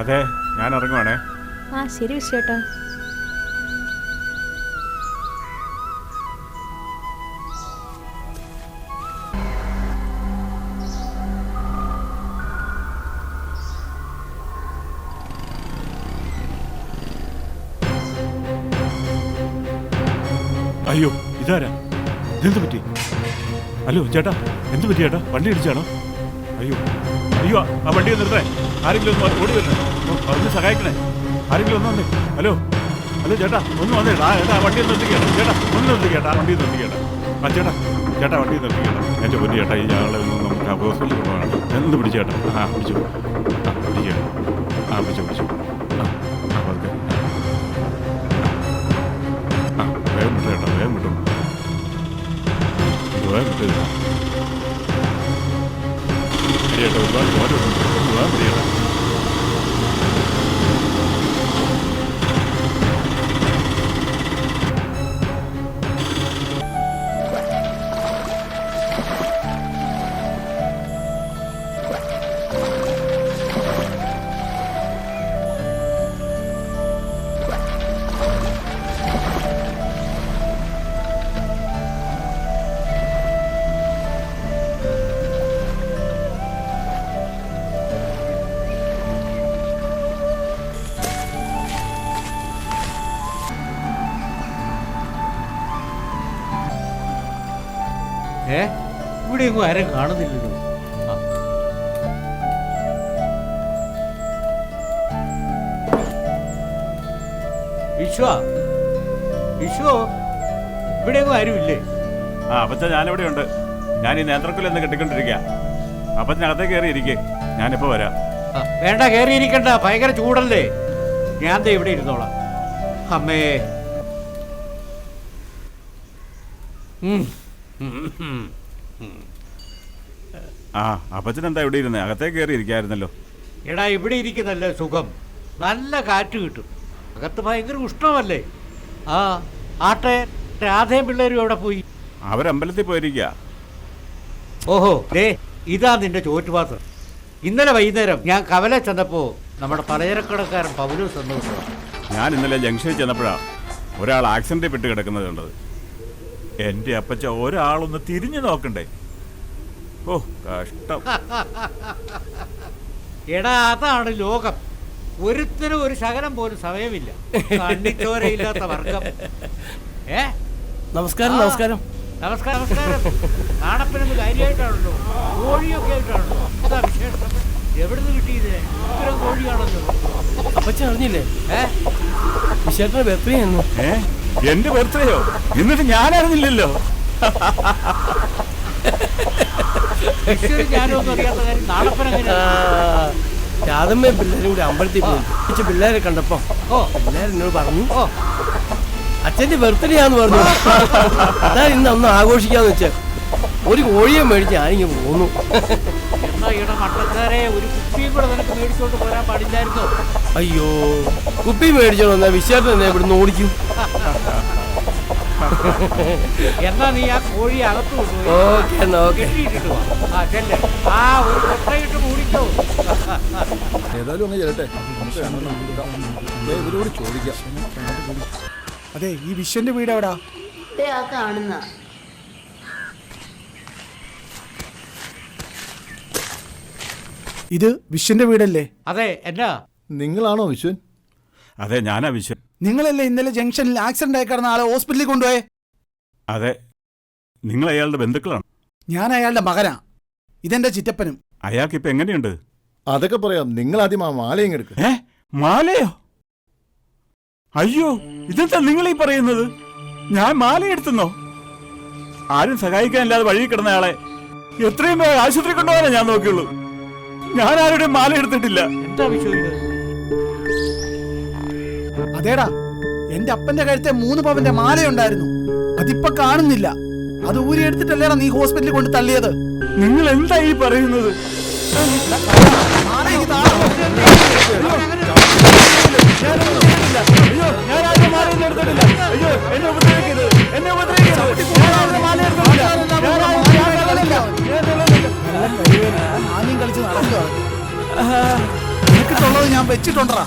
അതെ ഞാൻ ഇറങ്ങുവാണേ. ആ ശരി വിശ്വേട്ടാ. അയ്യോ ഇതാരാ? ഇതെന്ത് പറ്റി? ഹലോ ചേട്ടാ എന്ത് പറ്റി ചേട്ടാ? വണ്ടി ഇടിച്ചാണോ? അയ്യോ അയ്യോ ആ വണ്ടി നിർത്തേ ആരെങ്കിലും ഒന്ന് ഓടി വരണേ ഒന്ന് സഹായിക്കണേ. ആരെങ്കിലും ഒന്ന് വന്നേ. ഹലോ ഹലോ ചേട്ടാ ഒന്ന് വന്നേ. ആ ചേട്ടാ ആ വണ്ടി നിർത്തി നിർത്തിക്കേട്ടാ ചേട്ടാ ഒന്ന് നിർത്തിക്കേട്ടാ ആ വണ്ടി നിർത്തിക്കേട്ടാ ആ ചേട്ടാ ചേട്ടാ വണ്ടി നിർത്തിക്കേട്ടാ എന്റെ പൊന്നു ചേട്ടാ ഈ ആളെ ഒന്ന് നമുക്ക് ആ ഹോസ്പിറ്റലിൽ എന്ത് പിടിച്ചു പിടിച്ചേട്ടാ ആ പിടിച്ചു. ആ പിടിച്ചേട്ടാ ആ പിടിച്ചു പിടിച്ചു. ആ ആ. ആ വേഗം കിട്ടും ചേട്ടാ വേഗം കിട്ടും വേഗം വിട്ടു ചേട്ടാ ശരി ചേട്ടാ ഒരുപാട് ചോര വരുന്നുണ്ട്. വേഗം വിട്ടു ചേട്ടാ ഏ? ഇവിടെ എങ്ങും ആരും കാണുന്നില്ലല്ലോ. വിശ്വ വിശ്വ ആരുമില്ലേ ആ അപ്പച്ച ഞാനിവിടെ ഉണ്ട്. ഞാൻ ഈ നേന്ത്രക്കുല എന്ന് കെട്ടിക്കൊണ്ടിരിക്കുക അപ്പച്ചനകത്തേക്ക് കയറി ഇരിക്കേ ഞാനിപ്പോ വരാം. വേണ്ട കയറിയിരിക്കണ്ട. ഭയങ്കര ചൂടല്ലേ? ഞാൻ ദേ ഇവിടെ ഇരുന്നോളാം. അമ്മേ. ആ അപ്പച്ചൻ എന്താ ഇവിടെ ഇരുന്നേ? അകത്തേ കയറി ഇരിക്കായിരുന്നല്ലോ. എടാ ഇവിടെ ഇരിക്കുന്നല്ലേ സുഖം. നല്ല കാറ്റ് കിട്ടും. അകത്ത് ഭയങ്കര ഉഷ്ണമല്ലേ? ആ ആട്ടെ രാധയും പിള്ളേരും എവിടെ പോയി? അവരമ്പലത്തിൽ പോയിരിക്കുക ഓഹോ ദേ ഇതാ നിന്റെ ചോറ്റുപാത്രം ഇന്നലെ വൈകുന്നേരം ഞാൻ കവല ചെന്നപ്പോ നമ്മുടെ പലചരക്കടക്കാരൻ എന്ന് ഞാൻ ഇന്നലെ ജംഗ്ഷനിൽ ചെന്നപ്പോഴാ ഒരാൾ ആക്സിഡന്റിൽ പെട്ട് കിടക്കുന്നത് കണ്ടത്. എന്റെ അപ്പച്ച ഒരാളൊന്ന് തിരിഞ്ഞു നോക്കണ്ടേ? ഓ കഷ്ടം. എടാ അതാണ് ലോകം. ഒരുത്തരും ഒരു ശകലം പോലും സമയമില്ല. കണ്ണിച്ചോരയില്ലാത്ത വർഗം. ഏ? നമസ്കാരം. നമസ്കാരം. നമസ്കാരം നമസ്കാരം. നാണപ്പനെന്ന് കാര്യമായിട്ടാണല്ലോ. കോഴിയൊക്കെ ആയിട്ടാണല്ലോ. എന്താ വിശേഷം. എവിടുന്ന് കിട്ടിയത് ഇത്തരം കോഴിയാണല്ലോ. അപ്പച്ചറിഞ്ഞില്ലേ ഏ? വിശേഷന്റെ ബർത്ത്ഡേ ഏ? എന്റെ ബർത്ത്ഡേയോ? എന്നിട്ട് ഞാൻ അറിഞ്ഞില്ലല്ലോ എങ്ങനെയാ? രാധമ്മയും പിള്ളേരും കൂടി അമ്പലത്തിൽ പോയി. പിള്ളേരെ കണ്ടപ്പോ പിള്ളേരെന്നോട് പറഞ്ഞു അച്ഛന്റെ ബർത്ത്ഡേ ആന്ന് പറഞ്ഞു. അതാ ഇന്ന് ഒന്ന് ആഘോഷിക്കാന്ന് വെച്ച ഒരു കോഴിയെ മേടിച്ച് ഞാനിങ്ങ് പോന്നു. അയ്യോ കുപ്പി മേടിച്ചോളൂ എന്നാ വിശ്വാസം എന്നെ ഇവിടുന്ന് ഓടിക്കും. എന്നാ നീ ആ കോഴി അകത്തു ഓക്കെ കെട്ടിയിട്ടിട്ട്. ആ ചെല്ല്. ആ ഒരു കൊട്ടയിട്ട് മൂടിക്കോ. ഏതായാലും അങ്ങ് ചെല്ലട്ടെ. ഇവരോട് ചോദിക്കാം. അതെ ഈ വിശ്വന്റെ വീട് എവിടാ? ദേ ആ കാണുന്ന. ഇത് വിശ്വന്റെ വീടല്ലേ? അതെ എന്നാ? നിങ്ങളാണോ വിശ്വൻ? അതെ ഞാനാ വിശ്വൻ. നിങ്ങളല്ലേ ഇന്നലെ ജംഗ്ഷനിൽ ആക്സിഡന്റ് ആയി കിടന്ന ആളെ ഹോസ്പിറ്റലിൽ കൊണ്ടുപോയേ? അതെ. നിങ്ങൾ അയാളുടെ ബന്ധുക്കളാണ്. ഞാൻ അയാളുടെ മകനാ. ഇതെന്റെ ചിറ്റപ്പനും. അയാൾക്ക് ഇപ്പൊ എങ്ങനെയുണ്ട്? അതൊക്കെ പറയാം. നിങ്ങൾ ആദ്യം ആ മാലയും എടുക്കുക ഏ? മാലയോ? അയ്യോ ഇതെന്താ നിങ്ങൾ ഈ പറയുന്നത്? ഞാൻ മാല എടുത്തുന്നോ? ആരും സഹായിക്കാനില്ലാതെ വഴി ആളെ എത്രയും വേഗം ആശുപത്രി കൊണ്ടുപോകാനേ ഞാൻ നോക്കിയുള്ളൂ. ഞാൻ ആരുടെയും മാല എടുത്തിട്ടില്ല. എന്താ വിഷയം അതേടാ എന്റെ അപ്പന്റെ കഴുത്തെ മൂന്ന് പവന്റെ മാലയുണ്ടായിരുന്നു. അതിപ്പ കാണുന്നില്ല. അത് ഊരിയെടുത്തിട്ടല്ലേടാ നീ ഹോസ്പിറ്റലിൽ കൊണ്ട് തള്ളിയത്? നിങ്ങൾ എന്താ ഈ പറയുന്നത്? ഞാൻ. കളിച്ച് നടക്കുക വെച്ചിട്ടുണ്ടടാ.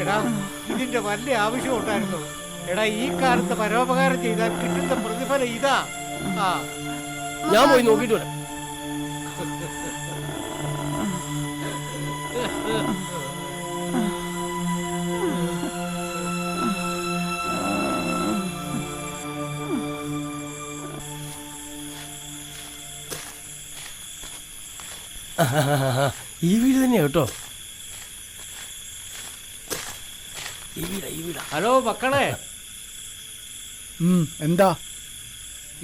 എടാ ഇതിന്റെ വലിയ ആവശ്യം ഉണ്ടായിരുന്നു? എടാ ഈ കാലത്ത് പരോപകാരം ചെയ്താൽ കിട്ടുന്ന പ്രതിഫലം ഇതാ. ആ. ഞാൻ പോയി നോക്കിയിട്ട് വരാം. ഈ വീട് തന്നെയാ കേട്ടോ. ഈ വീടാ ഈ വീടാ. ഹലോ മക്കളെ. ഉം, എന്താ?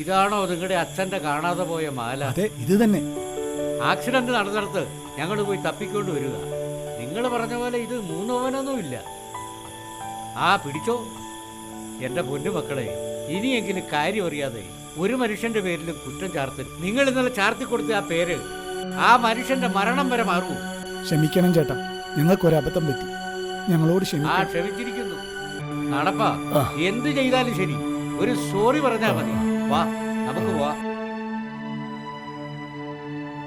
ഇതാണോ നിങ്ങളുടെ അച്ഛന്റെ കാണാതെ പോയ മാല? അതെ ഇത് തന്നെ. ആക്സിഡന്റ് നടന്നിടത്ത് ഞങ്ങൾ പോയി തപ്പിക്കൊണ്ട് വരിക. നിങ്ങൾ പറഞ്ഞ പോലെ ഇത് മൂന്നോവനൊന്നും ഇല്ല ആ പിടിച്ചോ. എന്റെ പൊന്നു മക്കളെ ഇനിയെങ്കിലും കാര്യം അറിയാതെ ഒരു മനുഷ്യന്റെ പേരിലും കുറ്റം ചാർത്ത് നിങ്ങൾ ഇന്നലെ ചാർത്തി കൊടുത്ത ആ പേര് ആ മനുഷ്യന്റെ മരണം വരെ മാറൂ ക്ഷമിക്കണം ചേട്ടാ. ഞങ്ങൾക്കൊരു അബദ്ധം പറ്റി. ഞങ്ങളോട് ആ ക്ഷമിക്കണം. ക്ഷമിച്ചിരിക്കുന്നു. നടപ്പാ. ആ. എന്ത് ചെയ്താലും ശരി. ഒരു സോറി പറഞ്ഞാ മതി. വാ നമുക്ക് പോവാ.